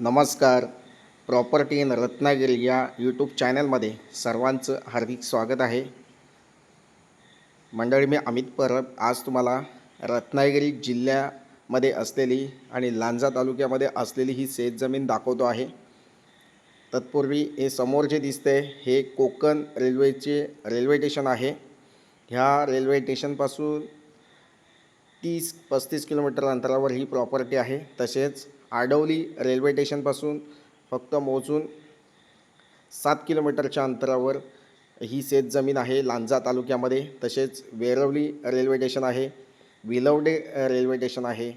नमस्कार. Property in Ratnagiri या YouTube चॅनलमध्ये सर्वांचं हार्दिक स्वागत आहे. मंडळी मी अमित परब. आज तुम्हाला रत्नागिरी जिल्ह्यामध्ये असलेली आणि लांजा तालुक्यामध्ये असलेली ही शेतजमीन दाखवतो आहे. तत्पूर्वी हे समोर जे दिसते हे कोकण रेल्वेचे रेल्वे स्टेशन आहे. ह्या रेल्वे स्टेशनपासून तीस पस्तीस किलोमीटर अंतरावर ही प्रॉपर्टी आहे. तसेच आडवली रेल्वे स्टेशनपासून फक्त मोजून सात किलोमीटरच्या अंतरावर ही शेतजमीन आहे. लांजा तालुक्यामध्ये तसेच वेरवली रेल्वे स्टेशन आहे विलवडे रेल्वे स्टेशन आहे.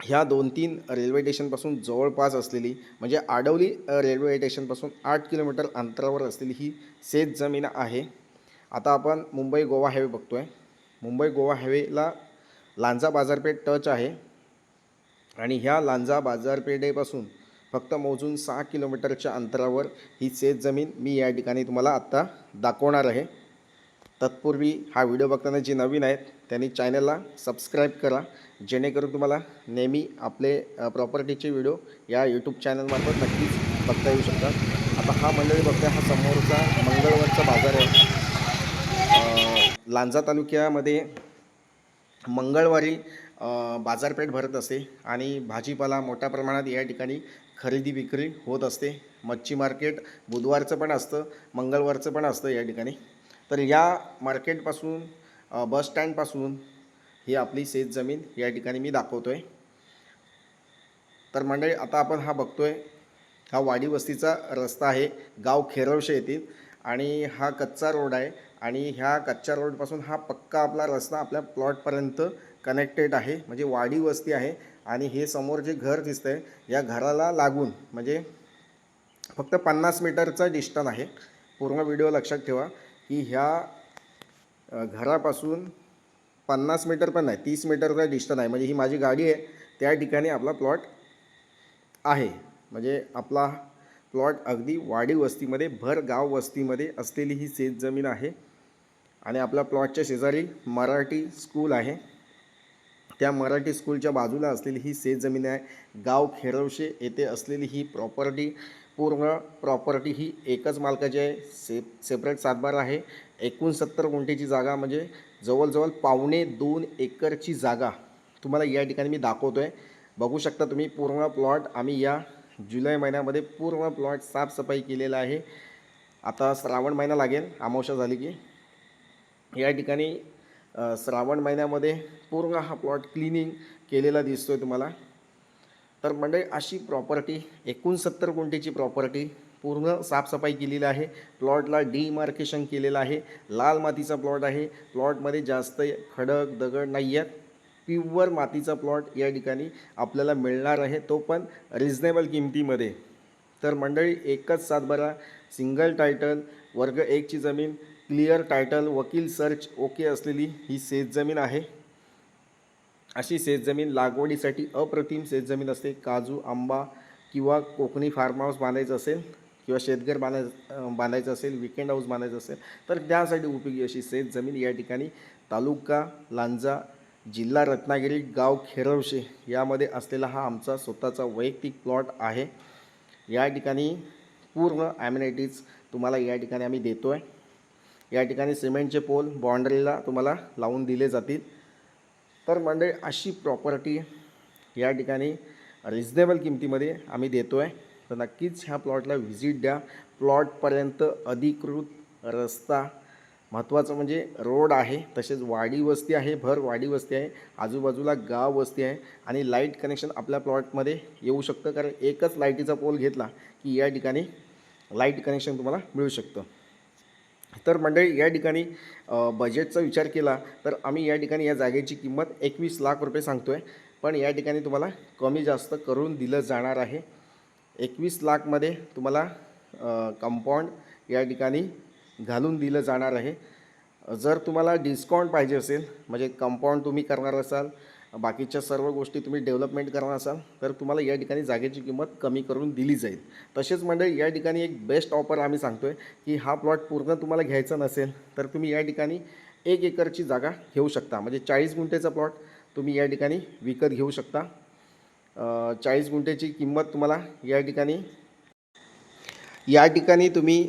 ह्या दोन तीन रेल्वे स्टेशनपासून जवळपास असलेली म्हणजे आडवली रेल्वे स्टेशनपासून आठ किलोमीटर अंतरावर असलेली ही शेतजमीन आहे. आता आपण मुंबई गोवा हायवे बघतो आहे मुंबई गोवा हायवेला लांजा बाजारपेठ टच आहे. आणि ह्या लांजा बाजारपेठेपासून फक्त मोजून सहा किलोमीटरच्या अंतरावर ही शेतजमीन मी या ठिकाणी तुम्हाला आत्ता दाखवणार आहे. तत्पूर्वी हा व्हिडिओ बघताना जे नवीन आहेत त्यांनी चॅनलला सबस्क्राईब करा जेणेकरून तुम्हाला नेहमी आपले प्रॉपर्टीचे व्हिडिओ या यूट्यूब चॅनलमार्फत नक्कीच बघता येऊ शकतात. आता हा मंडळी बघता हा समोरचा मंगळवारचा बाजार आहे. लांजा तालुक्यामध्ये मंगळवारी बाजारपेठ भरत असते आणि भाजीपाला मोठ्या प्रमाणात या ठिकाणी खरेदी विक्री होत असते. मच्छी मार्केट बुधवारचं पण असतं मंगळवारचं पण असतं या ठिकाणी. तर या मार्केटपासून बस स्टँडपासून ही आपली शेतजमीन या ठिकाणी मी दाखवतो आहे तर मंडळी आता आपण हा बघतो आहे हा वाडी वस्तीचा रस्ता आहे. गाव खेरवशे येथील आणि हा कच्चा रोड आहे आणि ह्या कच्च्या रोडपासून हा पक्का आपला रस्ता आपल्या प्लॉटपर्यंत कनेक्टेड आहे म्हणजे वाडी वस्ती आहे आणि हे समोर जे घर दिसतं आहे या घराला लागून म्हणजे फक्त पन्नास मीटरचा डिस्टन्स आहे. पूर्ण व्हिडिओ लक्षात ठेवा की ह्या घरापासून पन्नास मीटर पण नाही तीस मीटरचा डिस्टन आहे. म्हणजे ही माझी गाडी आहे त्या ठिकाणी आपला प्लॉट आहे. म्हणजे आपला प्लॉट अगदी वाडी वस्तीमध्ये भर गाव वस्तीमध्ये असलेली ही शेतजमीन आहे. आणि आपल्या प्लॉटच्या शेजारी मराठी स्कूल आहे. त्या मराठी स्कूलच्या बाजूला असलेली ही शेतजमीन आहे. गाव खेरवशे येथे असलेली ही प्रॉपर्टी पूर्ण प्रॉपर्टी ही एकच मालकाची आहे. से सेपरेट सातबारा आहे. एकोणसत्तर गुंठेची जागा म्हणजे जवळजवळ पावणे दोन एकरची जागा. तुम्हाला या ठिकाणी मी दाखवतो आहे बघू शकता तुम्ही पूर्ण प्लॉट आम्ही या जुलै महिन्यामध्ये पूर्ण प्लॉट साफसफाई केलेला आहे. आता श्रावण महिना लागेल. अमावस्या झाली की. या ठिकाणी श्रावण महिन्यामध्ये पूर्ण हा प्लॉट क्लिनिंग केलेला दिसतो आहे तुम्हाला. तर म्हणजे अशी प्रॉपर्टी एकोणसत्तर गुंठेची प्रॉपर्टी पूर्ण साफसफाई केलेली आहे. प्लॉटला डिमार्केशन केलेलं आहे. लाल मातीचा प्लॉट आहे. प्लॉटमध्ये जास्त खडक दगड नाही आहेत. प्युअर मातीचा प्लॉट या ठिकाणी आपल्याला मिळणार आहे. तो पण रिझनेबल किमतीमध्ये. तर मंडळी एकच सातबारा सिंगल टायटल वर्ग एकची जमीन क्लिअर टायटल वकील सर्च ओके असलेली ही शेतजमीन आहे. अशी शेतजमीन लागवडीसाठी अप्रतिम शेतजमीन असते. काजू आंबा किंवा कोकणी फार्म हाऊस बांधायचं असेल किंवा शेतघर बांधाय बांधायचं असेल विकेंड हाऊस बांधायचं असेल तर त्यासाठी उपयोगी अशी शेतजमीन या ठिकाणी तालुका लांजा जिल्हा रत्नागिरी गाव खेरवशे यामध्ये असलेला हा आमचा स्वतःचा वैयक्तिक प्लॉट आहे. या ठिकाणी पूर्ण ॲम्युनिटीज तुम्हाला या ठिकाणी आम्ही देतो आहे या ठिकाणी सिमेंटचे पोल बाउंड्रीला तुम्हाला लावून दिले जातील. तर मंडळी अशी प्रॉपर्टी या ठिकाणी रिजनेबल किमतीमध्ये आम्ही देतो आहे तर नक्कीच ह्या प्लॉटला व्हिजिट द्या. प्लॉटपर्यंत अधिकृत रस्ता महत्त्वाचं म्हणजे रोड आहे तसेच वाडी वस्ती आहे भर वाडी वस्ती आहे आजूबाजूला गाव वस्ती आहे आणि लाइट कनेक्शन आपल्या प्लॉटमध्ये येऊ शकतं. कारण एकच लाईटीचा पोल घेतला की या ठिकाणी लाइट कनेक्शन तुम्हाला मिळू शकतं. तर मंडळी या ठिकाणी बजेटचा विचार केला तर आम्ही या ठिकाणी या जागेची किंमत एकवीस लाख रुपये सांगतो आहे पण या ठिकाणी तुम्हाला कमी जास्त करून दिलं जाणार आहे. एकवीस लाखमध्ये तुम्हाला कंपाऊंड या ठिकाणी घालून दिलं जाणार आहे. जर तुम्हाला डिस्काउंट पाहिजे असेल म्हणजे कंपाऊंड तुम्ही करणार असाल बाकीच्या सर्व गोष्टी तुम्ही डेव्हलपमेंट करणार असाल तर तुम्हाला या ठिकाणी जागेची किंमत कमी करून दिली जाईल. तसेच म्हणजे या ठिकाणी एक बेस्ट ऑफर आम्ही सांगतो आहे की हा प्लॉट पूर्ण तुम्हाला घ्यायचा नसेल तर तुम्ही या ठिकाणी एक एकरची जागा घेऊ शकता. म्हणजे चाळीस गुंठेचा प्लॉट तुम्ही या ठिकाणी विकत घेऊ शकता. चाळीस गुंठ्याची किंमत तुम्हाला या ठिकाणी या ठिकाणी तुम्ही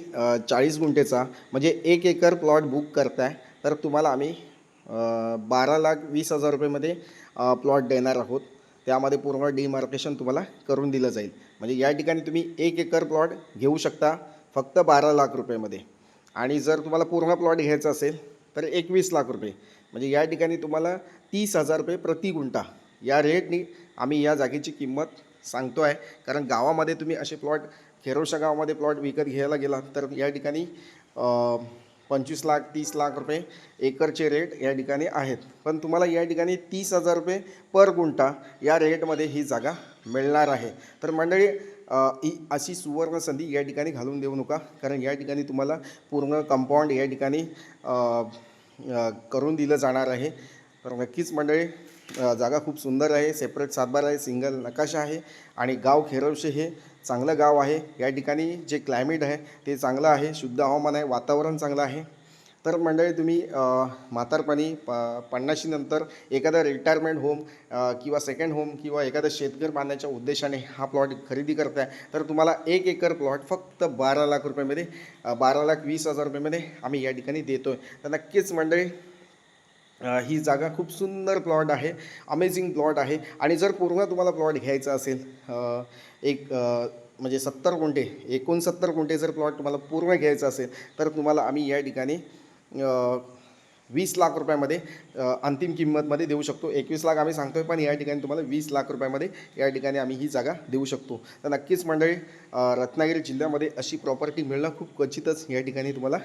चाळीस गुंठेचा म्हणजे एक एकर प्लॉट बुक करताय तर तुम्हाला आम्ही बारा लाख वीस हजार रुपयेमध्ये प्लॉट देणार आहोत. त्यामध्ये पूर्ण डिमार्केशन तुम्हाला करून दिलं जाईल. म्हणजे या ठिकाणी तुम्ही एक एकर प्लॉट घेऊ शकता फक्त बारा लाख रुपयेमध्ये. आणि जर तुम्हाला पूर्ण प्लॉट घ्यायचा असेल तर एकवीस लाख रुपये. म्हणजे या ठिकाणी तुम्हाला तीस हजार रुपये प्रति गुंठा. या रेटनी आम्ही या जागेची किंमत सांगतो आहे कारण गावामध्ये तुम्ही असे प्लॉट खेरोशा गावामध्ये प्लॉट विकत घ्यायला गेला तर या ठिकाणी पंचवीस लाख तीस लाख रुपये एकरचे रेट या ठिकाणी आहेत. पण तुम्हाला या ठिकाणी तीस हजार रुपये पर गुंठा या रेटमध्ये ही जागा मिळणार आहे. तर मंडळी ही अशी सुवर्ण संधी या ठिकाणी घालून देऊ नका. कारण या ठिकाणी तुम्हाला पूर्ण कंपाऊंड या ठिकाणी करून दिलं जाणार आहे. तर नक्कीच मंडळी जागा खूप सुंदर आहे सेपरेट सातबार आहे सिंगल नकाशा आहे आणि गाव खेरवशे हे चांगलं गाव आहे. या ठिकाणी जे क्लायमेट आहे ते चांगलं आहे. शुद्ध हवामान आहे. वातावरण चांगलं आहे. तर मंडळी तुम्ही म्हातारपणी प पन्नाशी नंतर एखादा रिटायरमेंट होम किंवा सेकंड होम किंवा एखादा शेतघर बांधण्याच्या उद्देशाने हा प्लॉट खरेदी करताय तर तुम्हाला एक एकर प्लॉट फक्त बारा लाख रुपयामध्ये बारा लाख वीस हजार रुपयामध्ये आम्ही या ठिकाणी देतो आहे तर नक्कीच मंडळी ही जागा खूप सुंदर प्लॉट आहे अमेझिंग प्लॉट आहे. आणि जर पूर्ण तुम्हाला प्लॉट घ्यायचा असेल एक म्हणजे सत्तर कोणते एकोणसत्तर कोणते जर प्लॉट तुम्हाला पूर्ण घ्यायचा असेल तर तुम्हाला आम्ही या ठिकाणी वीस लाख रुपयामध्ये अंतिम किंमतमध्ये देऊ शकतो. एकवीस लाख आम्ही सांगतो आहे पण या ठिकाणी तुम्हाला वीस लाख रुपयामध्ये या ठिकाणी आम्ही ही जागा देऊ शकतो. तर नक्कीच मंडळी रत्नागिरी जिल्ह्यामध्ये अशी प्रॉपर्टी मिळणं खूप क्वचितच या ठिकाणी तुम्हाला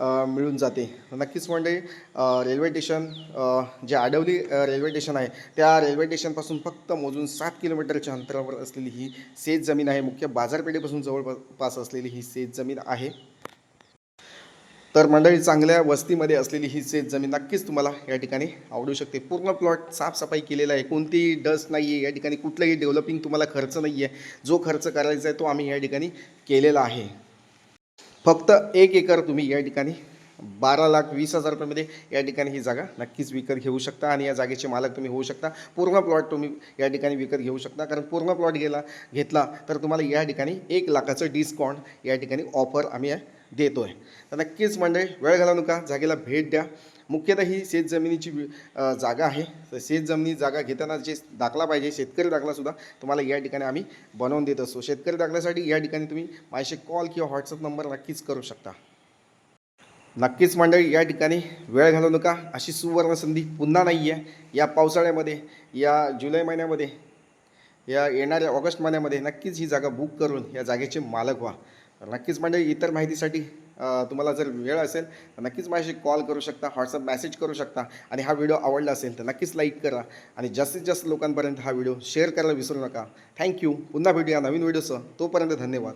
मिळून जाते. नक्कीच म्हणजे रेल्वे स्टेशन जे आडवली रेल्वे स्टेशन आहे त्या रेल्वे स्टेशनपासून फक्त मोजून सात किलोमीटरच्या अंतरावर असलेली ही शेत जमीन आहे. मुख्य बाजारपेठेपासून जवळपास असलेली ही शेत जमीन आहे. तर मंडळी चांगल्या वस्तीमध्ये असलेली ही शेत जमीन नक्कीच तुम्हाला या ठिकाणी आवडू शकते. पूर्ण प्लॉट साफसफाई केलेला आहे. कोणतीही डस्ट नाही आहे या ठिकाणी कुठलंही डेव्हलपिंग तुम्हाला खर्च नाही आहे जो खर्च करायचा आहे तो आम्ही या ठिकाणी केलेला आहे. फक्त एक एकर तुम्ही या ठिकाणी बारा लाख वीस हजार रुपयामध्ये या ठिकाणी ही जागा नक्कीच विकत घेऊ शकता आणि या जागेचे मालक तुम्ही होऊ शकता. पूर्ण प्लॉट तुम्ही या ठिकाणी विकत घेऊ शकता. कारण पूर्ण प्लॉट गेला घेतला तर तुम्हाला या ठिकाणी एक लाखाचं डिस्काउंट या ठिकाणी ऑफर आम्ही देतो आहे तर नक्कीच मंडळी वेळ घालवू नका. जागेला भेट द्या. मुख्यतः ही शेत जमिनीची जागा आहे. तर शेत जमिनी जागा घेताना जे दाखला पाहिजे शेतकरी दाखलासुद्धा तुम्हाला या ठिकाणी आम्ही बनवून देत असतो. शेतकरी दाखल्यासाठी या ठिकाणी तुम्ही माझ्याशी कॉल किंवा व्हॉट्सअप नंबर नक्कीच करू शकता. नक्कीच मंडळी या ठिकाणी वेळ घालवू नका. अशी सुवर्ण संधी पुन्हा नाही आहे या पावसाळ्यामध्ये या जुलै महिन्यामध्ये या येणाऱ्या ऑगस्ट महिन्यामध्ये नक्कीच ही जागा बुक करून या जागेचे मालक व्हा. नक्कीच मंडळी इतर माहितीसाठी तुम्हाला जर वेळ असेल तर नक्कीच माझ्याशी कॉल करू शकता व्हॉट्सअप मेसेज करू शकता आणि हा व्हिडिओ आवडला असेल तर नक्कीच लाईक करा आणि जास्तीत जास्त लोकांपर्यंत हा व्हिडिओ शेअर करायला विसरू नका. थँक्यू पुन्हा भेटूया नवीन व्हिडिओसह तोपर्यंत धन्यवाद.